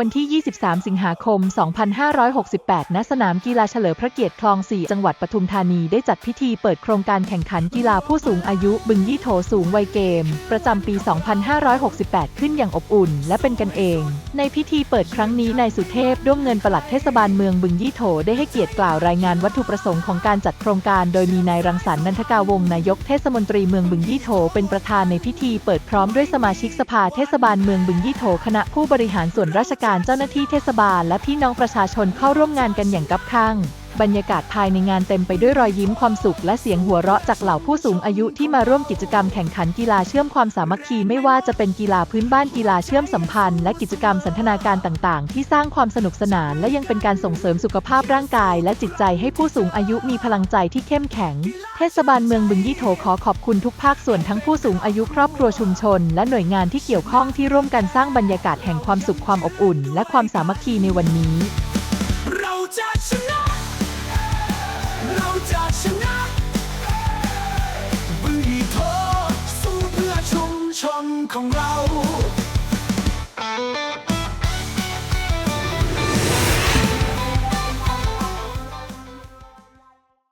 วันที่ 23 สิงหาคม 2568 ณ สนามกีฬาเฉลิมพระเกียรติคลอง 4 จังหวัดปทุมธานีได้จัดพิธีเปิดโครงการแข่งขันกีฬาผู้สูงอายุ บึงยี่โถสูงวัยเกม ประจำปี 2568 ขึ้นอย่างอบอุ่น และเป็นกันเอง ในพิธีเปิดครั้งนี้นายสุเทพด้วงเงินปลัดเทศบาลเมืองบึงยี่โถได้ให้เกียรติกล่าวรายงานวัตถุประสงค์ของการจัดโครงการ โดยมีนายรังสรรค์นันทกาวงนายกเทศมนตรีเมืองบึงยี่โถเป็นประธานในพิธีเปิดพร้อมด้วยสมาชิกสภาเทศบาลเมืองบึงยี่โถคณะผู้บริหารส่วนราชการเจ้าหน้าที่เทศบาลและพี่น้องประชาชนเข้าร่วมงานกันอย่างกับข้าง บรรยากาศภายในงานเต็มไปด้วยรอยยิ้มความสุขและเสียงหัวเราะจากเหล่าผู้สูงอายุที่มาร่วมกิจกรรมแข่งขันกีฬาเชื่อมความสามัคคีไม่ว่าจะเป็นกีฬาพื้นบ้านกีฬาเชื่อมสัมพันธ์และกิจกรรมสันทนาการต่างๆ ที่สร้างความสนุกสนาน และยังเป็นการส่งเสริมสุขภาพร่างกาย และจิตใจให้ผู้สูงอายุมีพลังใจที่เข้มแข็ง เทศบาลเมืองบึงยี่โถขอขอบคุณทุกภาคส่วนทั้งผู้สูงอายุครอบครัวชุมชน และหน่วยงานที่เกี่ยวข้องที่ร่วมกันสร้างบรรยากาศแห่งความสุขความอบอุ่น และความสามัคคีในวันนี้ เราจะชนะ ชมชนของเรา